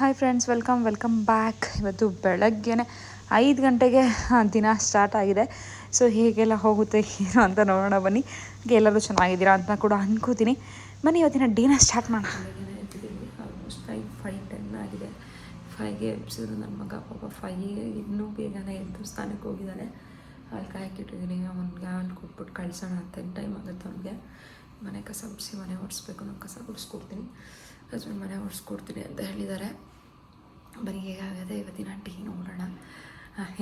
Hi friends welcome welcome back ಇವತ್ತು ಬೆಳಗ್ಗೆನೆ ಐದು ಗಂಟೆಗೆ ದಿನ ಸ್ಟಾರ್ಟ್ ಆಗಿದೆ. ಸೊ ಹೇಗೆಲ್ಲ ಹೋಗುತ್ತೆ, ಏನು ಅಂತ ನೋಡೋಣ ಬನ್ನಿ. ಎಲ್ಲರೂ ಚೆನ್ನಾಗಿದ್ದೀರಾ ಅಂತ ಕೂಡ ಅನ್ಕೋತೀನಿ. ಬನ್ನಿ ಇವತ್ತಿನ ಡೇನ ಸ್ಟಾರ್ಟ್ ಮಾಡೋಣ ಆಲ್ಮೋಸ್ಟ್ ಫೈವ್ ಫೈವ್ ಟೆನ್ ಆಗಿದೆ. ಫೈವ್ಗೆ ಎಬ್ಸಿದ್ರು ನನ್ನ ಮಗ, ಪಾಪ ಫೈವ್ಗೆ ಇನ್ನೂ ಬೇಗನೆ ಎದ್ದು ಸ್ಥಾನಕ್ಕೆ ಹೋಗಿದ್ದಾನೆ. ಅಲ್ಲಿ ಕಾಯಕ್ಕಿಟ್ಟಿದ್ದೀನಿ ಅವನಿಗೆ ಹಾಲು ಕೊಟ್ಬಿಟ್ಟು ಕಳ್ಸೋಣ ಅಂತ ಟೈಮ್ ಆಗುತ್ತೆ ಅವನಿಗೆ. ಮನೆ ಕಸ ಗುಡಿಸಿ ಮನೆ ಒರೆಸ್ಬೇಕು, ನಾನು ಕಸ ಗುಡಿಸ್ಕೊಡ್ತೀನಿ ಹಸ್ಬೆಂಡ್ ಮನೆ ಒರೆಸ್ಕೊಡ್ತೀನಿ ಅಂತ ಹೇಳಿದ್ದಾರೆ. ಬರೀ ಹೇಗಾಗದೆ ಇವತ್ತಿನ ಟೀ ನೋಡೋಣ.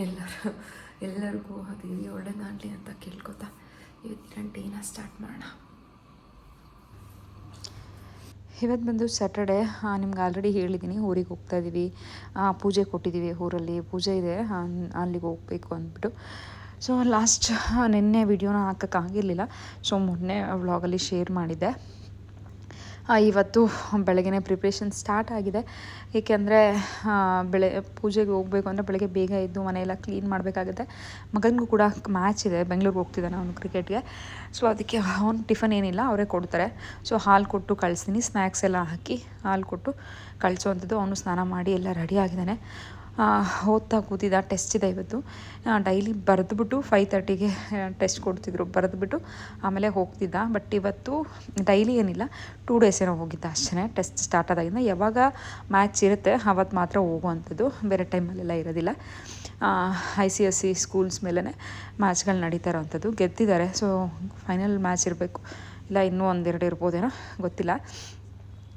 ಎಲ್ಲರೂ, ಎಲ್ಲರಿಗೂ ಅದು ಒಳ್ಳೆದಾಗಲಿ ಅಂತ ಕೇಳ್ಕೊತಾ ಇವತ್ತಿನ ಟೀನ ಸ್ಟಾರ್ಟ್ ಮಾಡೋಣ. ಇವತ್ತು ಬಂದು ಸ್ಯಾಟರ್ಡೆ ನಿಮ್ಗೆ ಆಲ್ರೆಡಿ ಹೇಳಿದ್ದೀನಿ ಊರಿಗೆ ಹೋಗ್ತಾ ಇದ್ದೀವಿ ಪೂಜೆ ಕೊಟ್ಟಿದ್ದೀವಿ ಊರಲ್ಲಿ, ಪೂಜೆ ಇದೆ ಅಲ್ಲಿಗೆ ಹೋಗಬೇಕು ಅಂದ್ಬಿಟ್ಟು. ಸೊ ಲಾಸ್ಟ್ ನಿನ್ನೆ ವಿಡಿಯೋನ ಹಾಕೋಕ್ಕಾಗಿರಲಿಲ್ಲ ಸೊ ಮೊನ್ನೆ ವ್ಲಾಗಲ್ಲಿ ಶೇರ್ ಮಾಡಿದ್ದೆ. ಇವತ್ತು ಬೆಳಗ್ಗೆ ಪ್ರಿಪ್ರೇಷನ್ ಸ್ಟಾರ್ಟ್ ಆಗಿದೆ. ಏಕೆಂದರೆ ಬೆಳೆ, ಪೂಜೆಗೆ ಹೋಗಬೇಕು ಅಂದರೆ ಬೆಳಗ್ಗೆ ಬೇಗ ಎದ್ದು ಮನೆಯೆಲ್ಲ ಕ್ಲೀನ್ ಮಾಡಬೇಕಾಗುತ್ತೆ. ಮಗನಿಗೂ ಕೂಡ ಮ್ಯಾಚ್ ಇದೆ. ಬೆಂಗಳೂರಿಗೆ ಹೋಗ್ತಿದ್ದಾನೆ ಅವನು ಕ್ರಿಕೆಟ್ಗೆ ಸೊ ಅದಕ್ಕೆ ಅವ್ನು ಟಿಫನ್ ಏನಿಲ್ಲ, ಅವರೇ ಕೊಡ್ತಾರೆ. ಸೊ ಹಾಲು ಕೊಟ್ಟು ಕಳಿಸ್ತೀನಿ. ಸ್ನ್ಯಾಕ್ಸ್ ಎಲ್ಲ ಹಾಕಿ ಹಾಲು ಕೊಟ್ಟು ಕಳಿಸೋವಂಥದ್ದು ಅವನು ಸ್ನಾನ ಮಾಡಿ ಎಲ್ಲ ರೆಡಿ ಆಗಿದ್ದಾನೆ. ಓದ್ತಾ ಕೂತಿದ್ದ ಟೆಸ್ಟ್ ಇದೆ ಇವತ್ತು. ಡೈಲಿ ಬರೆದ್ಬಿಟ್ಟು ಫೈವ್ ತರ್ಟಿಗೆ ಟೆಸ್ಟ್ ಕೊಡ್ತಿದ್ರು. ಬರೆದ್ಬಿಟ್ಟು ಆಮೇಲೆ ಹೋಗ್ತಿದ್ದ. ಬಟ್ ಇವತ್ತು ಡೈಲಿ ಏನಿಲ್ಲ ಟೂ ಡೇಸ್ ಏನೋ ಹೋಗಿದ್ದ ಅಷ್ಟೇ ಟೆಸ್ಟ್ ಸ್ಟಾರ್ಟ್ ಆದಾಗಿಂದ ಯಾವಾಗ ಮ್ಯಾಚ್ ಇರುತ್ತೆ ಅವತ್ತು ಮಾತ್ರ ಹೋಗುವಂಥದ್ದು. ಬೇರೆ ಟೈಮಲ್ಲೆಲ್ಲ ಇರೋದಿಲ್ಲ. I C S C schools ಮೇಲೇ ಮ್ಯಾಚ್ಗಳು ನಡೀತಾ ಇರೋವಂಥದ್ದು. ಗೆದ್ದಿದ್ದಾರೆ. ಸೊ ಫೈನಲ್ ಮ್ಯಾಚ್ ಇರಬೇಕು. ಇಲ್ಲ, ಇನ್ನೂ ಒಂದೆರಡು ಇರ್ಬೋದೇನೋ ಗೊತ್ತಿಲ್ಲ.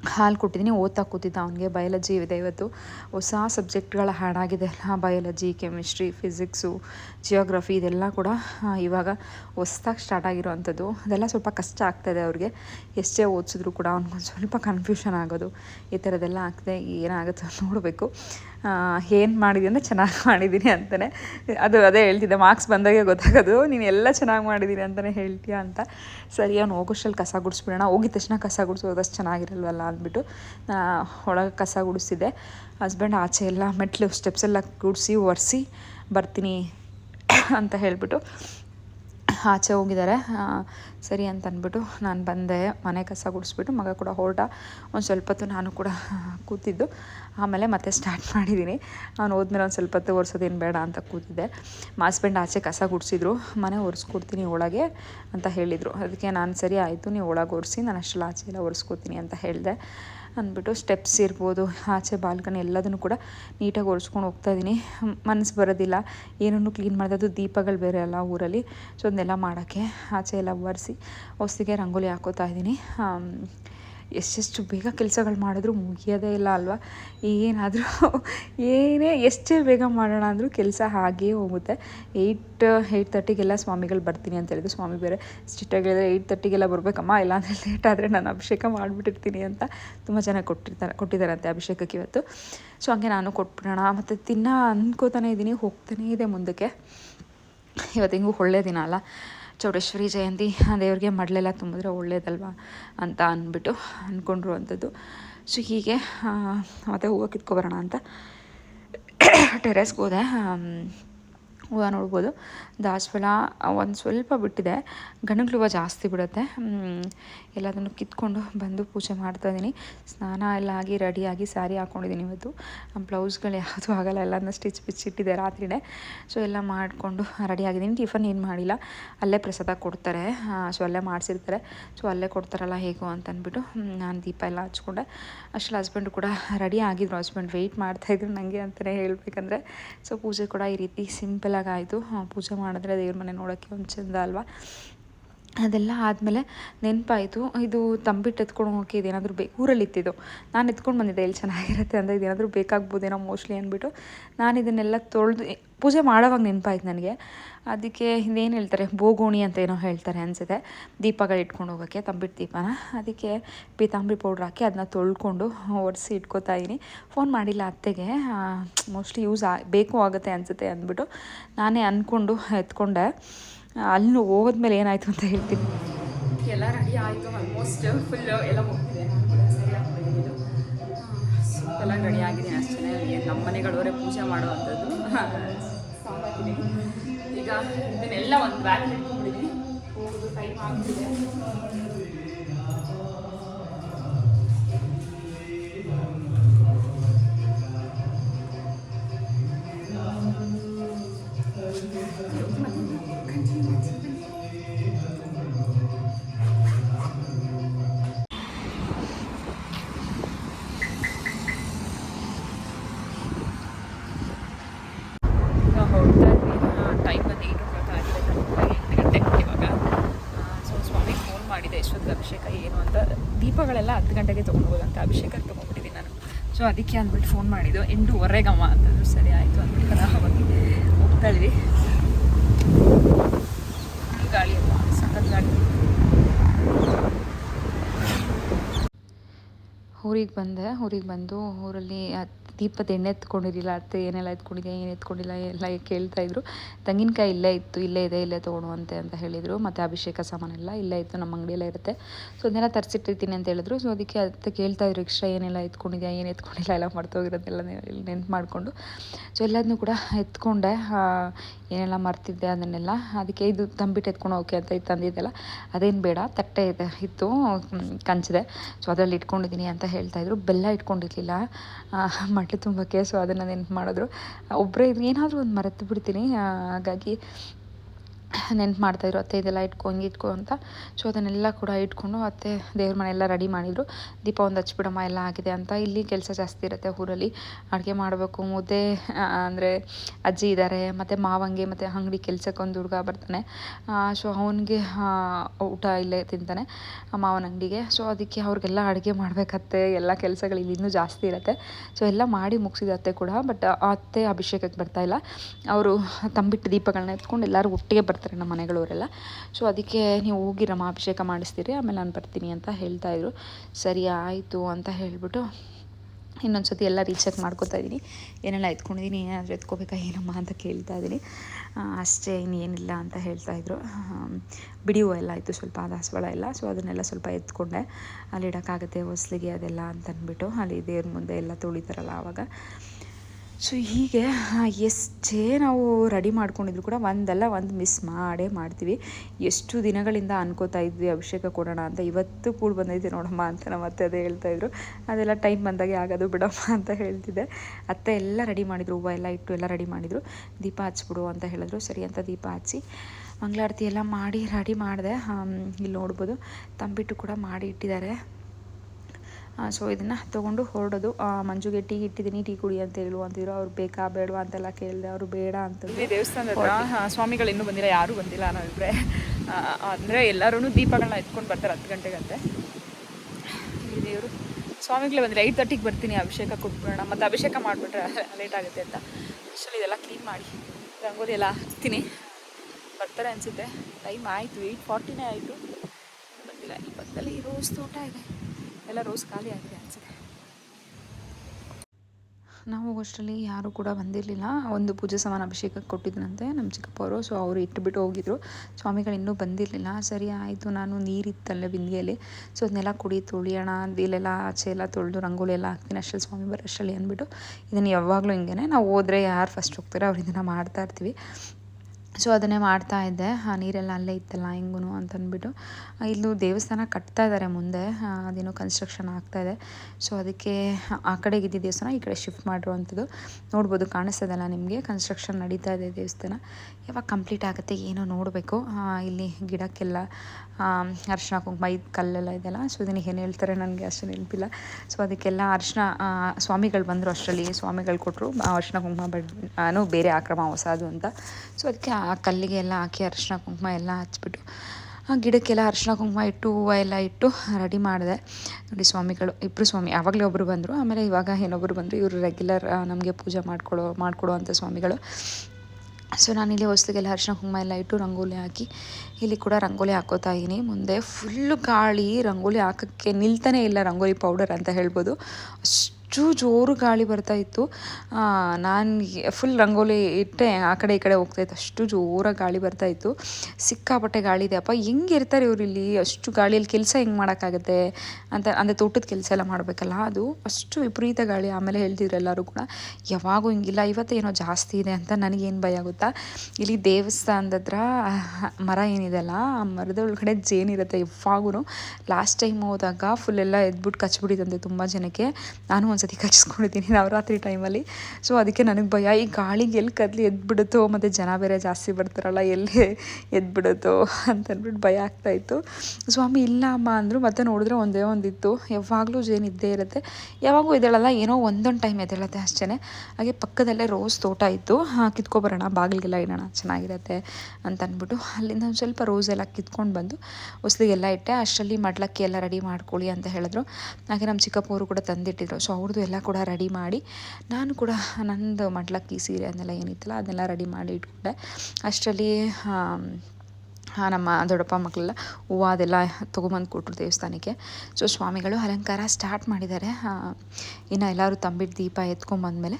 ಹಾಲು ಕೊಟ್ಟಿದ್ದೀನಿ ಓದ್ತಾ ಕೂತಿದ್ದ ಅವನಿಗೆ. ಬಯಾಲಜಿ ಇದೆ ಇವತ್ತು. ಹೊಸ ಸಬ್ಜೆಕ್ಟ್ಗಳ ಹಾಡಾಗಿದೆ ಅಲ್ಲ. ಬಯಾಲಜಿ ಕೆಮಿಸ್ಟ್ರಿ ಫಿಸಿಕ್ಸು ಜಿಯೋಗ್ರಫಿ ಇದೆಲ್ಲ ಕೂಡ ಇವಾಗ ಹೊಸ್ದಾಗಿ ಸ್ಟಾರ್ಟ್ ಆಗಿರೋವಂಥದ್ದು. ಅದೆಲ್ಲ ಸ್ವಲ್ಪ ಕಷ್ಟ ಆಗ್ತಾಯಿದೆ ಅವ್ರಿಗೆ. ಎಷ್ಟೇ ಓದಿಸಿದ್ರು ಕೂಡ ಅವ್ನಿಗೊಂದು ಸ್ವಲ್ಪ ಕನ್ಫ್ಯೂಷನ್ ಆಗೋದು. ಈ ಥರದ್ದೆಲ್ಲ ಆಗ್ತದೆ ಏನಾಗುತ್ತೋ ನೋಡಬೇಕು. ಏನು ಮಾಡಿದೆ ಅಂದರೆ ಚೆನ್ನಾಗಿ ಮಾಡಿದ್ದೀನಿ ಅಂತಲೇ ಅದು ಅದೇ ಹೇಳ್ತಿದ್ದೆ ಮಾರ್ಕ್ಸ್ ಬಂದಾಗೆ ಗೊತ್ತಾಗೋದು. ನೀನು ಎಲ್ಲ ಚೆನ್ನಾಗಿ ಮಾಡಿದ್ದೀನಿ ಅಂತಲೇ ಹೇಳ್ತೀಯ ಅಂತ. ಸರಿ, ಅವ್ನು ಹೋಗೋಷ್ಟಲ್ಲಿ ಕಸ ಗುಡಿಸ್ಬಿಡೋಣ. ಹೋಗಿದ ತಕ್ಷಣ ಕಸ ಗುಡಿಸೋದಷ್ಟು ಚೆನ್ನಾಗಿರಲ್ವಲ್ಲ ಅಂದ್ಬಿಟ್ಟು ಒಳಗೆ ಕಸ ಗುಡಿಸಿದ್ದೆ. ಹಸ್ಬೆಂಡ್ ಆಚೆ ಎಲ್ಲ ಮೆಟ್ಲು ಸ್ಟೆಪ್ಸ್ ಎಲ್ಲ ಗುಡಿಸಿ ಒರೆಸಿ ಬರ್ತೀನಿ ಅಂತ ಹೇಳಿಬಿಟ್ಟು ಆಚೆ ಹೋಗಿದ್ದಾರೆ. ಸರಿ ಅಂತ ಅಂದ್ಬಿಟ್ಟು ನಾನು ಬಂದೆ. ಮನೆ ಕಸ ಗುಡಿಸ್ಬಿಟ್ಟು ಮಗ ಕೂಡ ಹೊರಟ. ಒಂದು ಸ್ವಲ್ಪ ಹೊತ್ತು ನಾನು ಕೂಡ ಕೂತಿದ್ದು. ಆಮೇಲೆ ಮತ್ತೆ ಸ್ಟಾರ್ಟ್ ಮಾಡಿದ್ದೀನಿ ಅವ್ನು ಹೋದ್ಮೇಲೆ ಒಂದು ಸ್ವಲ್ಪ ಹೊತ್ತು ಒರೆಸೋದೇನು ಬೇಡ ಅಂತ ಕೂತಿದ್ದೆ. ಮಾಸ್ಬೆಂಡ್ ಆಚೆ ಕಸ ಗುಡಿಸಿದ್ರು. ಮನೆ ಒರೆಸ್ಕೊಡ್ತೀನಿ ಒಳಗೆ ಅಂತ ಹೇಳಿದರು. ಅದಕ್ಕೆ ನಾನು ಸರಿ ಆಯಿತು, ನೀವು ಒಳಗೆ ಒರೆಸಿ, ನಾನು ಅಷ್ಟರಲ್ಲಿ ಆಚೆ ಎಲ್ಲ ಒರೆಸ್ಕೊತೀನಿ ಅಂತ ಹೇಳಿದೆ. ಅಂದ್ಬಿಟ್ಟು ಸ್ಟೆಪ್ಸ್ ಇರ್ಬೋದು, ಆಚೆ ಬಾಲ್ಕನಿ ಎಲ್ಲದನ್ನು ಕೂಡ ನೀಟಾಗಿ ಒರೆಸ್ಕೊಂಡು ಹೋಗ್ತಾ ಇದ್ದೀನಿ. ಮನಸ್ಸು ಬರೋದಿಲ್ಲ, ಏನನ್ನು ಕ್ಲೀನ್ ಮಾಡೋದು ದೀಪಗಳು ಬೇರೆ ಅಲ್ಲ ಊರಲ್ಲಿ. ಸೊ ಅದನ್ನೆಲ್ಲ ಮಾಡೋಕ್ಕೆ ಆಚೆ ಎಲ್ಲ ಒರೆಸಿ ಹೊಸಿಗೆ ರಂಗೋಲಿ ಹಾಕೋತಾ ಇದ್ದೀನಿ. ಎಷ್ಟೆಷ್ಟು ಬೇಗ ಕೆಲಸಗಳು ಮಾಡಿದ್ರು ಮುಗಿಯೋದೇ ಇಲ್ಲ ಅಲ್ವಾ? ಏನಾದರೂ ಏನೇ ಎಷ್ಟೇ ಬೇಗ ಮಾಡೋಣ ಅಂದರೂ ಕೆಲಸ ಹಾಗೇ ಹೋಗುತ್ತೆ. ಏಯ್ಟ್ ಏಯ್ಟ್ ತರ್ಟಿಗೆಲ್ಲ ಸ್ವಾಮಿಗಳು ಬರ್ತೀನಿ ಅಂತ ಹೇಳಿದ್ರು. ಸ್ವಾಮಿ ಬೇರೆ ಸ್ಟ್ರಿಕ್ಟಾಗಿ ಹೇಳಿದ್ರೆ ಏಯ್ಟ್ ತರ್ಟಿಗೆಲ್ಲ ಬರಬೇಕಮ್ಮ ಇಲ್ಲಾಂದರೆ ಲೇಟ್ ಆದರೆ ನಾನು ಅಭಿಷೇಕ ಮಾಡಿಬಿಟ್ಟಿರ್ತೀನಿ ಅಂತ ತುಂಬ ಚೆನ್ನಾಗಿ ಕೊಟ್ಟಿರ್ತಾರೆ ಕೊಟ್ಟಿದ್ದಾರಂತೆ ಅಭಿಷೇಕಕ್ಕೆ ಇವತ್ತು. ಸೊ ಹಂಗೆ ನಾನು ಕೊಟ್ಬಿಡೋಣ. ಮತ್ತು ತಿನ್ನ ಅಂದ್ಕೋತಾನೆ ಇದ್ದೀನಿ, ಹೋಗ್ತಾನೇ ಇದೆ ಮುಂದಕ್ಕೆ. ಇವತ್ತು ಹೆಂಗೂ ಒಳ್ಳೆಯ ದಿನ ಅಲ್ಲ. ಚೌಡೇಶ್ವರಿ ಜಯಂತಿ, ದೇವ್ರಿಗೆ ಮಡಲೆಲ್ಲ ತುಂಬಿದ್ರೆ ಒಳ್ಳೇದಲ್ವಾ ಅಂತ ಅಂದ್ಬಿಟ್ಟು ಅಂದ್ಕೊಂಡ್ರು ಅಂಥದ್ದು ಸೊ ಹೀಗೆ ಮತ್ತೆ ಹೂವು ಕಿತ್ಕೊಬರೋಣ ಅಂತ ಟೆರೆಸ್ಗೆ ಹೋದೆ. ಹೂವು ನೋಡ್ಬೋದು. ದಾಸವಾಳ ಒಂದು ಸ್ವಲ್ಪ ಬಿಟ್ಟಿದೆ. ಗಂಡುಗ್ಳು ಹೂವು ಜಾಸ್ತಿ ಬಿಡುತ್ತೆ. ಎಲ್ಲದನ್ನು ಕಿತ್ಕೊಂಡು ಬಂದು ಪೂಜೆ ಮಾಡ್ತಾಯಿದ್ದೀನಿ ಸ್ನಾನ ಎಲ್ಲ ಆಗಿ ರೆಡಿಯಾಗಿ ಸ್ಯಾರಿ ಹಾಕ್ಕೊಂಡಿದ್ದೀನಿ ಇವತ್ತು. ಬ್ಲೌಸ್ಗಳು ಯಾವುದೂ ಆಗಲ್ಲ, ಎಲ್ಲದನ್ನ ಸ್ಟಿಚ್ ಬಿಚ್ಚಿಟ್ಟಿದೆ ರಾತ್ರಿನೇ. ಸೊ ಎಲ್ಲ ಮಾಡಿಕೊಂಡು ರೆಡಿಯಾಗಿದ್ದೀನಿ ಟಿಫನ್ ಏನು ಮಾಡಿಲ್ಲ. ಅಲ್ಲೇ ಪ್ರಸಾದ ಕೊಡ್ತಾರೆ. ಸೊ ಅಲ್ಲೇ ಮಾಡಿಸಿರ್ತಾರೆ. ಸೊ ಅಲ್ಲೇ ಕೊಡ್ತಾರಲ್ಲ, ಹೇಗೋ ಅಂತನ್ಬಿಟ್ಟು ನಾನು ದೀಪ ಎಲ್ಲ ಹಚ್ಕೊಂಡೆ. ಅಷ್ಟರಲ್ಲಿ ಹಸ್ಬೆಂಡು ಕೂಡ ರೆಡಿ ಆಗಿದ್ರು. ಹಸ್ಬೆಂಡ್ ವೆಯ್ಟ್ ಮಾಡ್ತಾಯಿದ್ರು ನನಗೆ ಅಂತಲೇ ಹೇಳಬೇಕಂದ್ರೆ. ಸೊ ಪೂಜೆ ಕೂಡ ಈ ರೀತಿ ಸಿಂಪಲಾಗಿ ಆಯಿತು ಪೂಜೆ ಮಾಡಿದ್ರೆ ದೇವ್ರ ಮನೆ ನೋಡೋಕ್ಕೆ ಒಂದು ಚಂದ ಅಲ್ವಾ? ಅದೆಲ್ಲ ಆದಮೇಲೆ ನೆನಪಾಯಿತು, ಇದು ತಂಬಿಟ್ಟು ಎತ್ಕೊಂಡು ಹೋಗಿ ಇದೇನಾದರೂ ಬೇಕು ಊರಲ್ಲಿ ಇತ್ತಿದ್ದು ನಾನು ಎತ್ಕೊಂಡು ಬಂದಿದ್ದೆ, ಎಲ್ಲಿ ಚೆನ್ನಾಗಿರುತ್ತೆ ಅಂದರೆ ಇದೇನಾದರೂ ಬೇಕಾಗ್ಬೋದೇನೋ ಮೋಸ್ಟ್ಲಿ ಅಂದ್ಬಿಟ್ಟು ನಾನು ಇದನ್ನೆಲ್ಲ ತೊಳೆದು ಪೂಜೆ ಮಾಡೋವಾಗ ನೆನಪಾಯ್ತು ನನಗೆ. ಅದಕ್ಕೆ ಇನ್ನೇನು ಹೇಳ್ತಾರೆ? ಬೋಗೋಣಿ ಅಂತ ಏನೋ ಹೇಳ್ತಾರೆ ಅನಿಸುತ್ತೆ. ದೀಪಗಳು ಇಟ್ಕೊಂಡು ಹೋಗೋಕ್ಕೆ ತಂಬಿಟ್ಟು ದೀಪನ. ಅದಕ್ಕೆ ಪೀತಾಂಬರಿ ಪೌಡ್ರ್ ಹಾಕಿ ಅದನ್ನ ತೊಳ್ಕೊಂಡು ಒರೆಸಿ ಇಟ್ಕೋತಾ ಇದ್ದೀನಿ ಫೋನ್ ಮಾಡಿಲ್ಲ ಅತ್ತೆಗೆ. ಮೋಸ್ಟ್ಲಿ ಯೂಸ್ ಆ, ಬೇಕು ಆಗುತ್ತೆ ಅನಿಸುತ್ತೆ ಅಂದ್ಬಿಟ್ಟು ನಾನೇ ಅಂದ್ಕೊಂಡು ಎತ್ಕೊಂಡೆ. ಅಲ್ಲಿ ಹೋದ್ಮೇಲೆ ಏನಾಯಿತು ಅಂತ ಹೇಳ್ತೀನಿ. ಎಲ್ಲ ರೆಡಿ ಆಯಿತು ಆಲ್ಮೋಸ್ಟ್ ಫುಲ್ ಎಲ್ಲ ಹೋಗ್ತಿದೆ ಆಗಿ ರೆಡಿ ಆಗಿದ್ದೀನಿ ಅಷ್ಟೇ. ನಮ್ಮ ಮನೆಗಳವರೇ ಪೂಜೆ ಮಾಡುವಂಥದ್ದು. ಹಾಕಿದ್ದೀನಿ ಈಗ ಇದನ್ನೆಲ್ಲ ಒಂದು ಬ್ಯಾಗ್ ಇಟ್ಕೊಂಡ್ಬಿಟ್ಟಿದ್ದೀನಿ ಹೋಗೋದು ಟೈಮ್ ಆಗ್ತಿದೆ ಏನು ಅಂತ ದೀಪಗಳೆಲ್ಲ ಹತ್ತು ಗಂಟೆಗೆ ತೊಗೊಂಡೋಗೋದಂತ ಅಭಿಷೇಕಕ್ಕೆ ತೊಗೊಂಡ್ಬಿಟ್ಟಿದ್ದೀನಿ ನಾನು. ಸೊ ಅದಕ್ಕೆ ಅಂದ್ಬಿಟ್ಟು ಫೋನ್ ಮಾಡಿದ್ದು ಎಂಟೂವರೆಗಮ್ಮ ಅಂತಂದ್ರು ಸರಿ, ಆಯಿತು, ಅಂದ್ಬಿಟ್ಟು ಹೋಗಿ ಹೋಗ್ತಾ ಇದ್ವಿ. ಗಾಳಿ ಅಲ್ವಾ, ಸಖತ್ ಗಾಳಿ. ಊರಿಗೆ ಬಂದೆ, ಊರಿಗೆ ಬಂದು ಊರಲ್ಲಿ ದೀಪದ ಎಣ್ಣೆ ಎತ್ಕೊಂಡಿರಲಿಲ್ಲ ಅತ್ತೆ ಏನೆಲ್ಲ ಎತ್ಕೊಂಡಿದ್ಯಾ, ಏನು ಎತ್ಕೊಂಡಿಲ್ಲ ಎಲ್ಲ ಕೇಳ್ತಾ ಇದ್ರು. ತೆಂಗಿನಕಾಯಿ ಇಲ್ಲೇ ಇತ್ತು, ಇಲ್ಲೇ ಇದೆ, ಇಲ್ಲೇ ತೊಗೊಳುವಂತೆ ಅಂತ ಹೇಳಿದರು. ಮತ್ತು ಅಭಿಷೇಕ ಸಾಮಾನೆಲ್ಲ ಇಲ್ಲೇ ಇತ್ತು, ನಮ್ಮ ಅಂಗಡಿಯಲ್ಲೇ ಇರುತ್ತೆ. ಸೊ ಅದನ್ನೆಲ್ಲ ತರಿಸಿಟ್ಟಿರ್ತೀನಿ ಅಂತ ಹೇಳಿದ್ರು. ಸೊ ಅದಕ್ಕೆ ಅತ್ತೆ ಕೇಳ್ತಾ ಇದ್ರು, ಎಕ್ಸ್ಟ್ರಾ ಏನೆಲ್ಲ ಎತ್ಕೊಂಡಿದ್ಯಾ, ಏನು ಎತ್ಕೊಂಡಿಲ್ಲ, ಎಲ್ಲ ಮರ್ತೋಗಿರೋದೆಲ್ಲ ನೆನ್ಪು ಮಾಡಿಕೊಂಡು. ಸೊ ಎಲ್ಲದನ್ನೂ ಕೂಡ ಎತ್ಕೊಂಡೆ. ಏನೆಲ್ಲ ಮರ್ತಿದ್ದೆ ಅದನ್ನೆಲ್ಲ, ಅದಕ್ಕೆ ಇದು ತಂಬಿಟ್ಟು ಎತ್ಕೊಂಡು ಹೋಗಿ ಅಂತ ಇದು ತಂದಿದ್ದೆಲ್ಲ, ಅದೇನು ಬೇಡ, ತಟ್ಟೆ ಇದೆ, ಇತ್ತು ಕಂಚಿದೆ. ಸೊ ಅದರಲ್ಲಿ ಇಟ್ಕೊಂಡಿದ್ದೀನಿ ಅಂತ ಹೇಳ್ತಾಯಿದ್ರು ಬೆಲ್ಲ ಇಟ್ಕೊಂಡಿರಲಿಲ್ಲ. ಮಟ್ಲು ತುಂಬಕ್ಕೆ ಸೊ ಅದನ್ನು ನೆನ್ಪು ಮಾಡಿದ್ರು. ಒಬ್ಬರೇ ಏನಾದರೂ ಒಂದು ಮರೆತು ಬಿಡ್ತೀನಿ ಹಾಗಾಗಿ ನೆನ್ಪು ಮಾಡ್ತಾಯಿದ್ರು ಅತ್ತೆ ಇದೆಲ್ಲ ಇಟ್ಕೊ, ಹಂಗೆ ಇಟ್ಕೊ ಅಂತ. ಸೊ ಅದನ್ನೆಲ್ಲ ಕೂಡ ಇಟ್ಕೊಂಡು ಅತ್ತೆ ದೇವ್ರ ಮನೆಯೆಲ್ಲ ರೆಡಿ ಮಾಡಿದರು. ದೀಪ ಒಂದು ಹಚ್ಬಿಡಮ್ಮ, ಎಲ್ಲ ಆಗಿದೆ ಅಂತ. ಇಲ್ಲಿ ಕೆಲಸ ಜಾಸ್ತಿ ಇರುತ್ತೆ ಊರಲ್ಲಿ. ಅಡುಗೆ ಮಾಡಬೇಕು, ಮುದ್ದೆ ಅಂದರೆ ಅಜ್ಜಿ ಇದ್ದಾರೆ ಮತ್ತು ಮಾವಂಗೆ, ಮತ್ತು ಅಂಗಡಿ ಕೆಲ್ಸಕ್ಕೆ ಒಂದು ಹುಡುಗ ಬರ್ತಾನೆ. ಸೊ ಅವನಿಗೆ ಊಟ ಇಲ್ಲೇ ತಿಂತಾನೆ ಮಾವನ ಅಂಗಡಿಗೆ. ಸೊ ಅದಕ್ಕೆ ಅವ್ರಿಗೆಲ್ಲ ಅಡುಗೆ ಮಾಡಬೇಕತ್ತೆ. ಎಲ್ಲ ಕೆಲಸಗಳು ಇಲ್ಲಿ ಇನ್ನೂ ಜಾಸ್ತಿ ಇರುತ್ತೆ. ಸೊ ಎಲ್ಲ ಮಾಡಿ ಮುಗಿಸಿದ ಅತ್ತೆ ಕೂಡ, ಬಟ್ ಅತ್ತೆ ಅಭಿಷೇಕಕ್ಕೆ ಬರ್ತಾ ಇಲ್ಲ. ಅವರು ತಂಬಿಟ್ಟು ದೀಪಗಳನ್ನ ಎತ್ಕೊಂಡು ಎಲ್ಲರೂ ಒಟ್ಟಿಗೆ ಬರ್ತಾರೆ. ನಮ್ಮ ಮನೆಗಳವರೆಲ್ಲ. ಸೊ ಅದಕ್ಕೆ ನೀವು ಹೋಗಿ ಅಭಿಷೇಕ ಮಾಡಿಸ್ತೀರಿ, ಆಮೇಲೆ ನಾನು ಬರ್ತೀನಿ ಅಂತ ಹೇಳ್ತಾಯಿದ್ರು ಸರಿ, ಆಯಿತು ಅಂತ ಹೇಳಿಬಿಟ್ಟು ಇನ್ನೊಂದು ಸತಿ ಎಲ್ಲ ರೀಚೆಕ್ ಮಾಡ್ಕೋತಾ ಇದ್ದೀನಿ. ಏನೆಲ್ಲ ಎತ್ಕೊಂಡಿದ್ದೀನಿ, ಏನಾದರೂ ಎತ್ಕೋಬೇಕಾ, ಏನಮ್ಮ ಅಂತ ಕೇಳ್ತಾ ಇದ್ದೀನಿ. ಅಷ್ಟೇ, ಇನ್ನೇನಿಲ್ಲ ಅಂತ ಹೇಳ್ತಾಯಿದ್ರು ಬಿಡಿ ಹೂವು ಎಲ್ಲ ಆಯಿತು, ಸ್ವಲ್ಪ ದಾಸವಾಳ ಎಲ್ಲ. ಸೊ ಅದನ್ನೆಲ್ಲ ಸ್ವಲ್ಪ ಎತ್ಕೊಂಡೆ. ಅಲ್ಲಿ ಇಡೋಕ್ಕಾಗುತ್ತೆ ಹೊಸ್ಲಿಗೆ ಅದೆಲ್ಲ ಅಂತ ಅಂದ್ಬಿಟ್ಟು ಅಲ್ಲಿ ದೇವ್ರ ಮುಂದೆ ಎಲ್ಲ ತುಳಿತಾರಲ್ಲ ಆವಾಗ. ಸೊ ಹೀಗೆ ಎಷ್ಟೇ ನಾವು ರೆಡಿ ಮಾಡ್ಕೊಂಡಿದ್ರು ಕೂಡ ಒಂದಲ್ಲ, ಒಂದು ಮಿಸ್ ಮಾಡೇ ಮಾಡ್ತೀವಿ. ಎಷ್ಟು ದಿನಗಳಿಂದ ಅನ್ಕೋತಾ ಇದ್ವಿ ಅಭಿಷೇಕ ಕೊಡೋಣ ಅಂತ. ಇವತ್ತು ಕೂಡ ಬಂದೈತೆ ನೋಡಮ್ಮ ಅಂತ ನಮ್ಮ ಅತ್ತೆ ಅದೇ ಹೇಳ್ತಾಯಿದ್ರು ಅದೆಲ್ಲ ಟೈಮ್ ಬಂದಾಗೆ ಆಗೋದು ಬಿಡಮ್ಮ ಅಂತ ಹೇಳ್ತಿದ್ದೆ. ಅತ್ತೆ ಎಲ್ಲ ರೆಡಿ ಮಾಡಿದ್ರು, ಹೂವು ಎಲ್ಲ ಇಟ್ಟು ಎಲ್ಲ ರೆಡಿ ಮಾಡಿದರು. ದೀಪ ಹಚ್ಬಿಡು ಅಂತ ಹೇಳಿದ್ರು. ಸರಿ ಅಂತ ದೀಪ ಹಚ್ಚಿ ಮಂಗಳಾರತಿ ಎಲ್ಲ ಮಾಡಿ ರೆಡಿ ಮಾಡಿದೆ. ಇಲ್ಲಿ ನೋಡ್ಬೋದು. ತಂಬಿಟ್ಟು ಕೂಡ ಮಾಡಿ ಇಟ್ಟಿದ್ದಾರೆ. ಸೊ ಇದನ್ನು ತೊಗೊಂಡು ಹೊರಡೋದು. ಮಂಜುಗೆ ಟೀ ಇಟ್ಟಿದ್ದೀನಿ, ಟೀ ಕುಡಿ ಅಂತ ಹೇಳು ಅಂತಿದ್ರು. ಅವ್ರು ಬೇಕಾ, ಬೇಡವಾ ಅಂತೆಲ್ಲ ಕೇಳಿದೆ. ಅವರು ಬೇಡ ಅಂತ ದೇವಸ್ಥಾನದ ಸ್ವಾಮಿಗಳು ಇನ್ನೂ ಬಂದಿಲ್ಲ, ಯಾರೂ ಬಂದಿಲ್ಲ ನಾವಿಬ್ಬರೇ ಅಂದರೆ ಎಲ್ಲರೂ ದೀಪಗಳನ್ನ ಎತ್ಕೊಂಡು ಬರ್ತಾರೆ ಹತ್ತು ಗಂಟೆಗಂತೆ. ದೇವರು, ಸ್ವಾಮಿಗಳೇ ಬಂದಿಲ್ಲ. ಏಯ್ಟ್ ತರ್ಟಿಗೆ ಬರ್ತೀನಿ, ಅಭಿಷೇಕ ಕೊಟ್ಬಿಡೋಣ. ಮತ್ತು ಅಭಿಷೇಕ ಮಾಡಿಬಿಟ್ರೆ ಲೇಟ್ ಆಗುತ್ತೆ ಅಂತ. ಸ್ಪೆಷಲಿ ಇದೆಲ್ಲ ಕ್ಲೀನ್ ಮಾಡಿ, ರಂಗೋಲಿ ಎಲ್ಲ ಹಾಕ್ತೀನಿ. ಬರ್ತಾರೆ ಅನಿಸುತ್ತೆ. ಟೈಮ್ ಆಯಿತು ಏಯ್ಟ್ ಫಾರ್ಟಿನೇ ಆಯಿತು. ಬಂದಿಲ್ಲ. ಈ ಪಕ್ಕದಲ್ಲಿ ರೋಸ್ ತೋಟ ಇದೆ. ಎಲ್ಲ ರೋಸ್ ಖಾಲಿ ಆಗಿದೆ ಅನಿಸುತ್ತೆ. ನಾವು ಅಷ್ಟರಲ್ಲಿ ಯಾರೂ ಕೂಡ ಬಂದಿರಲಿಲ್ಲ. ಒಂದು ಪೂಜೆ ಸಮಾನ ಅಭಿಷೇಕಕ್ಕೆ ಕೊಟ್ಟಿದ್ದನಂತೆ ನಮ್ಮ ಚಿಕ್ಕಪ್ಪವರು ಸೊ ಅವರು ಇಟ್ಟುಬಿಟ್ಟು ಹೋಗಿದ್ರು. ಸ್ವಾಮಿಗಳು ಇನ್ನೂ ಬಂದಿರಲಿಲ್ಲ. ಸರಿ, ಆಯಿತು. ನಾನು ನೀರಿತ್ತಲ್ಲೇ ಬಿಂದಿಗೆಯಲ್ಲಿ. ಸೊ ಅದನ್ನೆಲ್ಲ ಕುಡಿ, ತೊಳಿಯೋಣ. ಇಲ್ಲೆಲ್ಲ ಆಚೆ ಎಲ್ಲ ತೊಳೆದು, ರಂಗೋಲಿ ಎಲ್ಲ ಹಾಕ್ತೀನಿ. ಅಷ್ಟರಲ್ಲಿ ಸ್ವಾಮಿ ಬರೋಷ್ಟರಲ್ಲಿ ಅಂದ್ಬಿಟ್ಟು ಇದನ್ನು ಯಾವಾಗಲೂ ಹಿಂಗೆ ನಾವು ಹೋದರೆ ಯಾರು ಫಸ್ಟ್ ಹೋಗ್ತಾರೆ, ಅವ್ರು ಇದನ್ನು ಮಾಡ್ತಾ ಇರ್ತೀವಿ. ಸೊ ಅದನ್ನೇ ಮಾಡ್ತಾ ಇದ್ದೆ. ಆ ನೀರೆಲ್ಲ ಅಲ್ಲೇ ಇತ್ತಲ್ಲ ಹೆಂಗೂ ಅಂತ ಅಂದ್ಬಿಟ್ಟು ಆ, ಇಲ್ಲೂ ದೇವಸ್ಥಾನ ಕಟ್ತಾ ಇದ್ದಾರೆ ಮುಂದೆ. ಅದೇನೋ ಕನ್ಸ್ಟ್ರಕ್ಷನ್ ಆಗ್ತಾ ಇದೆ. ಸೊ ಅದಕ್ಕೆ ಆ ಕಡೆಗೆ ಇದ್ದಿದ್ದ ದೇವಸ್ಥಾನ ಈ ಕಡೆ ಶಿಫ್ಟ್ ಮಾಡಿರುವಂಥದ್ದು. ನೋಡ್ಬೋದು ಕಾಣಿಸ್ತದಲ್ಲ ನಿಮಗೆ? ಕನ್ಸ್ಟ್ರಕ್ಷನ್ ನಡೀತಾ ಇದೆ ದೇವಸ್ಥಾನ. ಯಾವಾಗ ಕಂಪ್ಲೀಟ್ ಆಗುತ್ತೆ, ಏನೋ ನೋಡಬೇಕು. ಇಲ್ಲಿ ಗಿಡಕ್ಕೆಲ್ಲ ಅರ್ಶಿನ ಕುಂಕುಮ, ಇದು ಕಲ್ಲೆಲ್ಲ ಇದೆಯಲ್ಲ, ಸೊ ಇದನ್ನು ಏನು ಹೇಳ್ತಾರೆ ನನಗೆ ಅಷ್ಟು ನೆನಪಿಲ್ಲ. ಸೊ ಅದಕ್ಕೆಲ್ಲ ಅರ್ಶಿನ ಸ್ವಾಮಿಗಳು ಬಂದರು ಅಷ್ಟರಲ್ಲಿ, ಸ್ವಾಮಿಗಳು ಕೊಟ್ಟರು ಅರ್ಶಿನ ಕುಂಕುಮ ಬಡ್ ಬೇರೆ ಆಕ್ರಮ, ಹೊಸದು ಅಂತ. ಸೊ ಅದಕ್ಕೆ ಆ ಕಲ್ಲಿಗೆ ಎಲ್ಲ ಹಾಕಿ ಅರಿಶಿನ ಕುಂಕುಮ ಎಲ್ಲ ಹಚ್ಬಿಟ್ಟು, ಆ ಗಿಡಕ್ಕೆಲ್ಲ ಅರಿಶಿನ ಕುಂಕುಮ ಇಟ್ಟು, ಹೂವು ಎಲ್ಲ ಇಟ್ಟು ರೆಡಿ ಮಾಡಿದೆ. ನೋಡಿ ಸ್ವಾಮಿಗಳು ಇಬ್ಬರು ಸ್ವಾಮಿ ಆವಾಗಲೇ ಒಬ್ಬರು ಬಂದರು, ಆಮೇಲೆ ಇವಾಗ ಏನೊಬ್ಬರು ಬಂದರು, ಇವರು ರೆಗ್ಯುಲರ್ ನಮಗೆ ಪೂಜೆ ಮಾಡಿಕೊಡೋ ಮಾಡಿಕೊಡುವಂಥ ಸ್ವಾಮಿಗಳು. ಸೊ ನಾನಿಲ್ಲಿ ಹೊಸ್ತಿಗೆಲ್ಲ ಅರ್ಶಿನ ಕುಂಕುಮ ಎಲ್ಲ ಇಟ್ಟು ರಂಗೋಲಿ ಹಾಕಿ ಇಲ್ಲಿ ಕೂಡ ರಂಗೋಲಿ ಹಾಕೋತಾ ಇದ್ದೀನಿ. ಮುಂದೆ ಫುಲ್ಲು ಗಾಳಿ ರಂಗೋಲಿ ಹಾಕೋಕ್ಕೆ ನಿಲ್ತಾನೆ ಇಲ್ಲ ರಂಗೋಲಿ ಪೌಡರ್ ಅಂತ ಹೇಳ್ಬೋದು. ಅಷ್ಟು ಜೋರು ಗಾಳಿ ಬರ್ತಾ ಇತ್ತು. ನಾನು ಫುಲ್ ರಂಗೋಲಿ ಇಟ್ಟೆ, ಆ ಕಡೆ ಈ ಕಡೆ ಹೋಗ್ತಾ ಇತ್ತು. ಅಷ್ಟು ಜೋರಾಗಿ ಗಾಳಿ ಬರ್ತಾ ಇತ್ತು. ಸಿಕ್ಕಾಪಟ್ಟೆ ಗಾಳಿ ಇದೆ. ಅಪ್ಪ, ಹೆಂಗೆ ಇರ್ತಾರೆ ಇವ್ರು ಇಲ್ಲಿ? ಅಷ್ಟು ಗಾಳಿಯಲ್ಲಿ ಕೆಲಸ ಹೆಂಗೆ ಮಾಡೋಕ್ಕಾಗತ್ತೆ? ಅಂತ, ಅಂದರೆ ತೋಟದ ಕೆಲಸ ಎಲ್ಲ ಮಾಡಬೇಕಲ್ಲ? ಅದು ಅಷ್ಟು ವಿಪರೀತ ಗಾಳಿ. ಆಮೇಲೆ ಹೇಳ್ತಿದ್ರು ಎಲ್ಲರೂ ಕೂಡ, ಯಾವಾಗೂ ಹಿಂಗಿಲ್ಲ. ಇವತ್ತು ಏನೋ ಜಾಸ್ತಿ ಇದೆ ಅಂತ ನನಗೇನು ಭಯ ಆಗುತ್ತಾ? ಇಲ್ಲಿ ದೇವಸ್ಥಾನದ ಹತ್ರ ಮರ ಏನಿದೆಲ್ಲ ಆ ಮರದ ಒಳಗಡೆ ಜೇನಿರುತ್ತೆ ಯಾವಾಗೂ ಲಾಸ್ಟ್ ಟೈಮ್ ಹೋದಾಗ ಫುಲ್ ಎಲ್ಲ ಎದ್ಬಿಟ್ಟು ಕಚ್ಬಿಟ್ಟಿದಂತೆ ತುಂಬ ಜನಕ್ಕೆ. ನಾನು ಒಂದ್ಸತಿ ಕಚ್ಸ್ಕೊಂಡಿದ್ದೀನಿ ನವರಾತ್ರಿ ಟೈಮಲ್ಲಿ ಸೊ ಅದಕ್ಕೆ ನನಗೆ ಭಯ. ಈ ಗಾಳಿಗೆ ಎಲ್ಲಿ ಕದ್ಲಿ ಎದ್ಬಿಡುತ್ತೋ, ಮತ್ತು ಜನ ಬೇರೆ ಜಾಸ್ತಿ ಬರ್ತಾರಲ್ಲ, ಎಲ್ಲಿ ಎದ್ಬಿಡುತ್ತೋ ಅಂತಂದ್ಬಿಟ್ಟು ಭಯ ಆಗ್ತಾಯಿತ್ತು ಸ್ವಾಮಿ, ಇಲ್ಲ ಅಮ್ಮ ಅಂದರು, ಮತ್ತೆ ನೋಡಿದ್ರೆ ಒಂದೇ ಒಂದಿತ್ತು. ಯಾವಾಗಲೂ ಜೇನು ಇದ್ದೇ ಇರುತ್ತೆ. ಯಾವಾಗೂ ಎದ್ದೇಳಲ್ಲ ಏನೋ ಒಂದೊಂದು ಟೈಮ್ ಎದ್ದೇಳುತ್ತೆ ಅಷ್ಟೇ ಹಾಗೆ ಪಕ್ಕದಲ್ಲೇ ರೋಸ್ ತೋಟ ಇತ್ತು. ಕಿತ್ಕೊಬರೋಣ, ಬಾಗಿಲಿಗೆಲ್ಲ ಇಡೋಣ, ಚೆನ್ನಾಗಿರುತ್ತೆ ಅಂತ ಅಲ್ಲಿಂದ ಒಂದು ಸ್ವಲ್ಪ ರೋಸ್ ಎಲ್ಲ ಕಿತ್ಕೊಂಡು ಬಂದು ಹೊಸ್ಲಿಗೆಲ್ಲ ಇಟ್ಟೆ. ಅಷ್ಟರಲ್ಲಿ ಮಡ್ಲಕ್ಕಿ ಎಲ್ಲ ರೆಡಿ ಮಾಡ್ಕೊಳ್ಳಿ ಅಂತ ಹೇಳಿದ್ರು. ಹಾಗೆ ನಮ್ಮ ಚಿಕ್ಕಪ್ಪವರು ಕೂಡ ತಂದಿಟ್ಟಿದ್ರು. ಸೊ ಅವ್ರದ್ದು ಎಲ್ಲ ಕೂಡ ರೆಡಿ ಮಾಡಿ, ನಾನು ಕೂಡ ನಂದು ಮಡ್ಲಕ್ಕಿ ಸೀರೆ ಅದನ್ನೆಲ್ಲ ಏನಿತ್ತಲ್ಲ ಅದನ್ನೆಲ್ಲ ರೆಡಿ ಮಾಡಿ ಇಟ್ಕೊಂಡೆ. ಅಷ್ಟರಲ್ಲಿ ನಮ್ಮ ದೊಡ್ಡಪ್ಪ ಮಕ್ಕಳೆಲ್ಲ ಹೂವು ಅದೆಲ್ಲ ತೊಗೊಂಬಂದು ಕೊಟ್ಟರು ದೇವಸ್ಥಾನಕ್ಕೆ. ಸೊ ಸ್ವಾಮಿಗಳು ಅಲಂಕಾರ ಸ್ಟಾರ್ಟ್ ಮಾಡಿದ್ದಾರೆ. ಇನ್ನು ಎಲ್ಲರೂ ತಂಬಿಟ್ಟು ದೀಪ ಎತ್ಕೊಂಬಂದಮೇಲೆ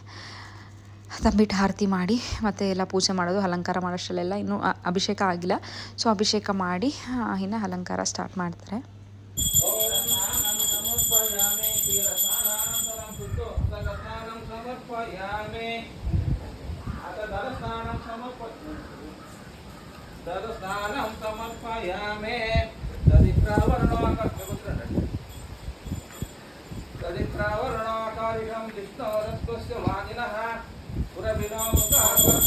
ತಂಬಿಟ್ಟು ಆರತಿ ಮಾಡಿ, ಮತ್ತು ಎಲ್ಲ ಪೂಜೆ ಮಾಡೋದು, ಅಲಂಕಾರ ಮಾಡೋಷ್ಟರಲ್ಲೆಲ್ಲ ಇನ್ನೂ ಅಭಿಷೇಕ ಆಗಿಲ್ಲ. ಸೊ ಅಭಿಷೇಕ ಮಾಡಿ ಇನ್ನು ಅಲಂಕಾರ ಸ್ಟಾರ್ಟ್ ಮಾಡ್ತಾರೆ. समर्पयामि क्षीरस्नानानं सर्वं कृत्वा मुखस्नानं समर्पयामि। अथ दलस्नानं समर्प दलस्नानं समर्पयामि। दरिद्रावर्णोकर्तुपुत्रः दरिद्रावर्णोकारिकं विष्णोरत्वस्य वाणिनः पुरविनो मुखाकर्मणः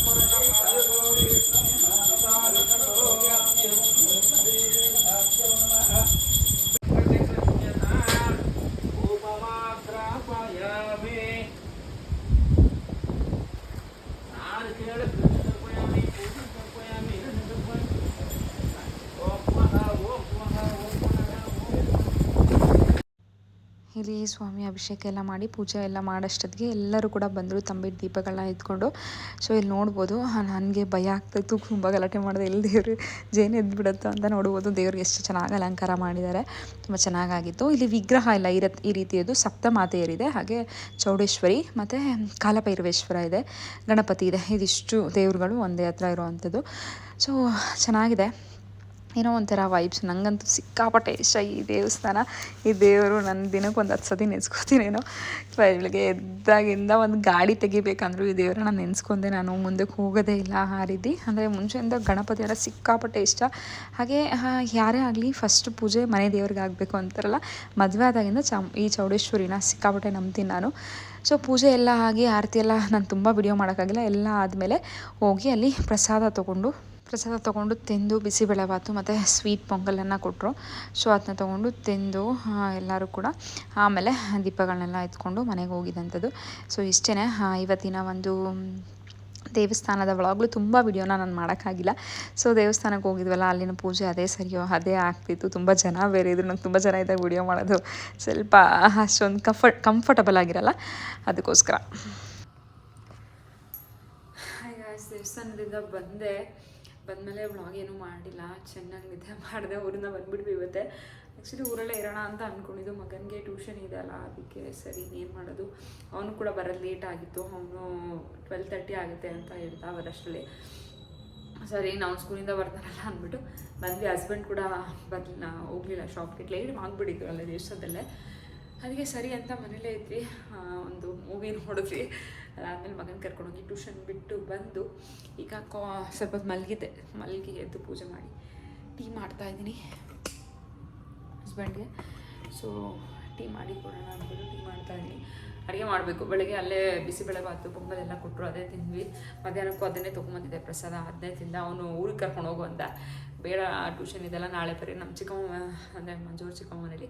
ಇಲ್ಲಿ ಸ್ವಾಮಿ ಅಭಿಷೇಕ ಎಲ್ಲ ಮಾಡಿ ಪೂಜೆ ಎಲ್ಲ ಮಾಡೋಷ್ಟೊತ್ತಿಗೆ ಎಲ್ಲರೂ ಕೂಡ ಬಂದರು ತಂಬಿಟ್ಟು ದೀಪಗಳನ್ನ ಎತ್ಕೊಂಡು. ಸೊ ಇಲ್ಲಿ ನೋಡ್ಬೋದು ನನಗೆ ಭಯ ಆಗ್ತಿತ್ತು, ತುಂಬ ಗಲಾಟೆ ಮಾಡಿದೆ. ಎಲ್ಲಿ ದೇವರು ಜೇನು ಎದ್ಬಿಡುತ್ತೋ ಅಂತ ನೋಡ್ಬೋದು. ದೇವ್ರಿಗೆ ಎಷ್ಟು ಚೆನ್ನಾಗಿ ಅಲಂಕಾರ ಮಾಡಿದ್ದಾರೆ. ತುಂಬ ಚೆನ್ನಾಗಾಗಿತ್ತು. ಇಲ್ಲಿ ವಿಗ್ರಹ ಇಲ್ಲ ಈ ಈ ರೀತಿಯದು ಸಪ್ತಮಾತೆಯರಿದೆ. ಹಾಗೆ ಚೌಡೇಶ್ವರಿ ಮತ್ತು ಕಾಲಭೈರವೇಶ್ವರ ಇದೆ. ಗಣಪತಿ ಇದೆ. ಇದಿಷ್ಟು ದೇವ್ರುಗಳು ಒಂದೇ ಹತ್ರ ಇರುವಂಥದ್ದು. ಸೊ ಚೆನ್ನಾಗಿದೆ. ಏನೋ ಒಂಥರ ವೈಬ್ಸ್ ನನಗಂತೂ ಸಿಕ್ಕಾಪಟ್ಟೆ ಇಷ್ಟ ಈ ದೇವಸ್ಥಾನ. ಈ ದೇವರು ನನ್ನ ದಿನಕ್ಕೆ ಒಂದು ಹತ್ತು ಸತಿ ನೆನೆಸ್ಕೋತೀನೇನೋ ಬೆಳಗ್ಗೆ ಎದ್ದಾಗಿಂದ ಒಂದು ಗಾಡಿ ತೆಗಿಬೇಕಂದ್ರೂ ಈ ದೇವರನ್ನ ನೆನೆಸ್ಕೊಂಡೆ. ನಾನು ಮುಂದಕ್ಕೆ ಹೋಗೋದೇ ಇಲ್ಲ ಆ ರೀತಿ. ಅಂದರೆ ಮುಂಚೆಯಿಂದ ಗಣಪತಿ ಎಲ್ಲ ಸಿಕ್ಕಾಪಟ್ಟೆ ಇಷ್ಟ. ಹಾಗೆ ಯಾರೇ ಆಗಲಿ ಫಸ್ಟ್ ಪೂಜೆ ಮನೆ ದೇವ್ರಿಗೆ ಆಗಬೇಕು ಅಂತಾರಲ್ಲ, ಮದುವೆ ಆದಾಗಿಂದ ಚಮ್ ಈ ಚೌಡೇಶ್ವರಿನ ಸಿಕ್ಕಾಪಟ್ಟೆ ನಂಬ್ತೀನಿ ನಾನು. ಸೊ ಪೂಜೆ ಎಲ್ಲ ಆಗಿ, ಆರತಿ ಎಲ್ಲ ನಾನು ತುಂಬ ವಿಡಿಯೋ ಮಾಡೋಕ್ಕಾಗಿಲ್ಲ. ಎಲ್ಲ ಆದಮೇಲೆ ಹೋಗಿ ಅಲ್ಲಿ ಪ್ರಸಾದ ತೊಗೊಂಡು ಪ್ರಸಾದ ತೊಗೊಂಡು ತಿಂದು ಬಿಸಿಬೇಳೆಬಾತು ಮತ್ತು ಸ್ವೀಟ್ ಪೊಂಗಲನ್ನು ಕೊಟ್ಟರು ಸೊ ಅದನ್ನ ತೊಗೊಂಡು ತಿಂದು ಎಲ್ಲರೂ ಕೂಡ ಆಮೇಲೆ ದೀಪಗಳನ್ನೆಲ್ಲ ಎತ್ಕೊಂಡು ಮನೆಗೆ ಹೋಗಿದ್ದಂಥದ್ದು. ಸೊ ಇಷ್ಟೇ ಇವತ್ತಿನ ಒಂದು ದೇವಸ್ಥಾನದ ಒಳಗಲೂ ತುಂಬ ವಿಡಿಯೋನ ನಾನು ಮಾಡೋಕ್ಕಾಗಿಲ್ಲ. ಸೊ ದೇವಸ್ಥಾನಕ್ಕೆ ಹೋಗಿದ್ವಲ್ಲ, ಅಲ್ಲಿನ ಪೂಜೆ ಅದೇ ಸರಿಯೋ, ಅದೇ ಆಗ್ತಿತ್ತು. ತುಂಬ ಜನ ಬೇರೆ ಇದ್ರು, ನಂಗೆ ತುಂಬ ಜನ ಇದ್ದಾಗ ವಿಡಿಯೋ ಮಾಡೋದು ಸ್ವಲ್ಪ ಅಷ್ಟೊಂದು ಕಂಫರ್ಟ್ ಕಂಫರ್ಟಬಲ್ ಆಗಿರಲ್ಲ, ಅದಕ್ಕೋಸ್ಕರ. ದೇವಸ್ಥಾನದಿಂದ ಬಂದೆ. ಬಂದಮೇಲೆ ವ್ಲಾಗ್ ಏನೂ ಮಾಡಿಲ್ಲ, ಚೆನ್ನಾಗಿ ನಿದ್ದೆ ಮಾಡಿದೆ, ಊರಿಂದ ಬಂದ್ಬಿಟ್ವಿ ಇವತ್ತೆ. ಆ್ಯಕ್ಚುಲಿ ಊರಲ್ಲೇ ಇರೋಣ ಅಂತ ಅಂದ್ಕೊಂಡಿದ್ದು ಮಗನಿಗೆ ಟ್ಯೂಷನ್ ಇದೆ ಅಲ್ಲ, ಅದಕ್ಕೆ ಸರಿ ಏನು ಮಾಡೋದು. ಅವನು ಕೂಡ ಬರೋದು ಲೇಟ್ ಆಗಿತ್ತು, ಅವನು ಟ್ವೆಲ್ ತರ್ಟಿ ಆಗುತ್ತೆ ಅಂತ ಹೇಳ್ತಾ ಅವರಷ್ಟರಲ್ಲಿ. ಸರಿ, ನಾವು ಸ್ಕೂಲಿಂದ ಬರ್ತಾರಲ್ಲ ಅಂದ್ಬಿಟ್ಟು ಬಂದ್ವಿ. ಹಸ್ಬೆಂಡ್ ಕೂಡ ಬರಲಿಲ್ಲ ಹೋಗಲಿಲ್ಲ ಶಾಪ್ಗೆ ಲೇಟ್ ಮಾಡಿಬಿಟ್ಟಿದ್ರು ಅಲ್ಲ ದೇಶದಲ್ಲೇ ಅದಕ್ಕೆ ಸರಿ ಅಂತ ಮನೇಲೇ ಇದ್ವಿ. ಒಂದು ಮೂವಿ ನೋಡಿದ್ವಿ. ಅದಾದಮೇಲೆ ಮಗನ ಕರ್ಕೊಂಡೋಗಿ ಟ್ಯೂಷನ್ ಬಿಟ್ಟು ಬಂದು ಈಗ ಕಾ, ಸ್ವಲ್ಪ ಮಲಗಿದೆ. ಮಲಗಿ ಎದ್ದು ಪೂಜೆ ಮಾಡಿ ಟೀ ಮಾಡ್ತಾ ಇದ್ದೀನಿ ಹಸ್ಬೆಂಡ್ಗೆ ಸೊ ಟೀ ಮಾಡಿ ಕೊಡೋಣ ಅಂದ್ಬಿಟ್ಟು ಟೀ ಮಾಡ್ತಾ ಇದ್ದೀನಿ. ಅಡುಗೆ ಮಾಡಬೇಕು. ಬೆಳಗ್ಗೆ ಅಲ್ಲೇ ಬಿಸಿಬೇಳೆ ಪೊಂಗಲ್ ಎಲ್ಲ ಕೊಟ್ಟರು, ಅದೇ ತಿಂದ್ವಿ. ಮಧ್ಯಾಹ್ನಕ್ಕೂ ಅದನ್ನೇ ತೊಗೊಂಬಂದಿದ್ದೆ ಪ್ರಸಾದ. ಅದನ್ನೇ ತಿಂದ ಅವನು ಊರಿಗೆ ಕರ್ಕೊಂಡು ಹೋಗು ಅಂತ. ಬೇಡ ಟ್ಯೂಷನ್ ಇದೆಲ್ಲ ನಾಳೆ ಬರೀ ನಮ್ಮ ಚಿಕ್ಕಮ್ಮ, ಅಂದರೆ ಮಂಜೂರು ಚಿಕ್ಕಮ್ಮನೇಲಿ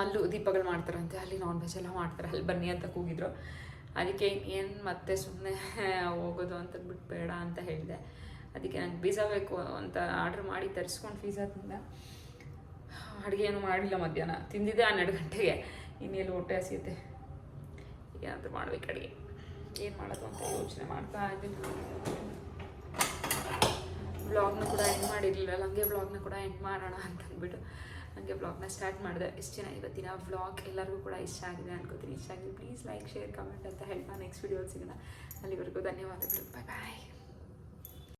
ಅಲ್ಲೂ ದೀಪಗಳು ಮಾಡ್ತಾರಂತೆ. ಅಲ್ಲಿ ನಾನ್ ವೆಜ್ ಎಲ್ಲ ಮಾಡ್ತಾರೆ. ಅಲ್ಲಿ ಬನ್ನಿ ಅಂತ ಕೂಗಿದ್ರು. ಅದಕ್ಕೆ ಏನು ಮತ್ತೆ ಸುಮ್ಮನೆ ಹೋಗೋದು ಅಂತಂದ್ಬಿಟ್ಟು ಬೇಡ ಅಂತ ಹೇಳಿದೆ. ಅದಕ್ಕೆ ನಂಗೆ ಪಿಜ್ಜಾ ಬೇಕು ಅಂತ ಆರ್ಡ್ರ್ ಮಾಡಿ ತರಿಸ್ಕೊಂಡು ಪಿಜ್ಜಾ ತಿಂದ ಅಡುಗೆ ಏನು ಮಾಡಿಲ್ಲ ಮಧ್ಯಾಹ್ನ. ತಿಂದಿದ್ದೆ ಹನ್ನೆರಡು ಗಂಟೆಗೆ. ಇನ್ನೆಲ್ಲಿ ಹೊಟ್ಟೆ ಹಸಿಯುತ್ತೆ? ಏನಾದರೂ ಮಾಡ್ಬೇಕು ಅಡುಗೆ. ಏನು ಮಾಡೋದು ಅಂತ ಯೋಚನೆ ಮಾಡ್ತಾ ಇದ್ದೀನಿ. ಬ್ಲಾಗ್ನ ಕೂಡ ಎಂಡ್ ಮಾಡಿರಲಿಲ್ಲ. ಹಂಗೆ ಬ್ಲಾಗ್ನ ಕೂಡ ಎಂಡ್ ಮಾಡೋಣ ಅಂತ ಅಂದ್ಬಿಟ್ಟು ಹಂಗೆ ವ್ಲಾಗ್ನ ಸ್ಟಾರ್ಟ್ ಮಾಡಿದೆ. ಇಷ್ಟು ಜನ ಇವತ್ತಿನ ವ್ಲಾಗ್ ಎಲ್ಲರಿಗೂ ಕೂಡ ಇಷ್ಟ ಆಗಿದೆ ಅನ್ಕೋತೀನಿ. ಇಷ್ಟ ಆಗಿದೆ ಪ್ಲೀಸ್ ಲೈಕ್ ಶೇರ್ ಕಮೆಂಟ್ ಅಂತ ಹೇಳ್ತಾ ನೆಕ್ಸ್ಟ್ ವಿಡಿಯೋ ಸಿಗೋಣ. ಅಲ್ಲಿವರೆಗೂ ಧನ್ಯವಾದಗಳು. ಬಾಯ್ ಬಾಯ್